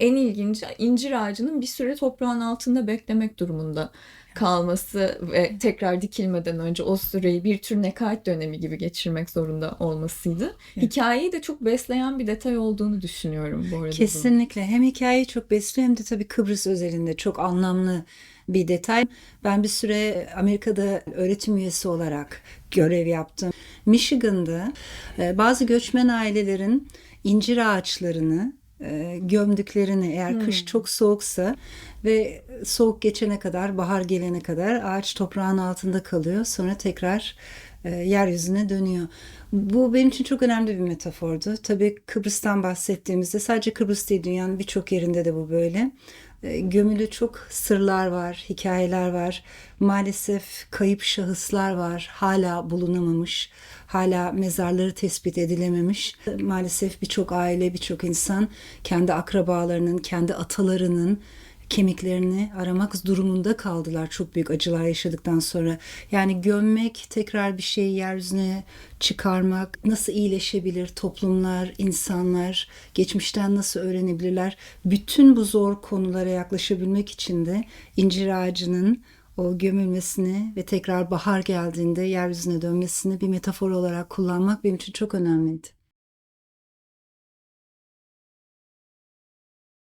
en ilginci incir ağacının bir süre toprağın altında beklemek durumunda kalması ve tekrar dikilmeden önce o süreyi bir tür nekaat dönemi gibi geçirmek zorunda olmasıydı. Evet. Hikayeyi de çok besleyen bir detay olduğunu düşünüyorum bu arada. Kesinlikle. Hem hikayeyi çok besliyor hem de tabii Kıbrıs özelinde çok anlamlı bir detay. Ben bir süre Amerika'da öğretim üyesi olarak görev yaptım. Michigan'da e, bazı göçmen ailelerin incir ağaçlarını gömdüklerini eğer kış çok soğuksa ve soğuk geçene kadar bahar gelene kadar ağaç toprağın altında kalıyor. Sonra tekrar e, yeryüzüne dönüyor. Bu benim için çok önemli bir metafordu. Tabii Kıbrıs'tan bahsettiğimizde sadece Kıbrıs değil dünyanın birçok yerinde de bu böyle. E, Gömülü çok sırlar var, hikayeler var. Maalesef kayıp şahıslar var, hala bulunamamış, hala mezarları tespit edilememiş. Maalesef birçok aile, birçok insan kendi akrabalarının, kendi atalarının kemiklerini aramak durumunda kaldılar çok büyük acılar yaşadıktan sonra. Yani gömmek, tekrar bir şeyi yeryüzüne çıkarmak, nasıl iyileşebilir toplumlar, insanlar, geçmişten nasıl öğrenebilirler? Bütün bu zor konulara yaklaşabilmek için de incir ağacının o gömülmesini ve tekrar bahar geldiğinde yeryüzüne dönmesini bir metafor olarak kullanmak benim için çok önemliydi.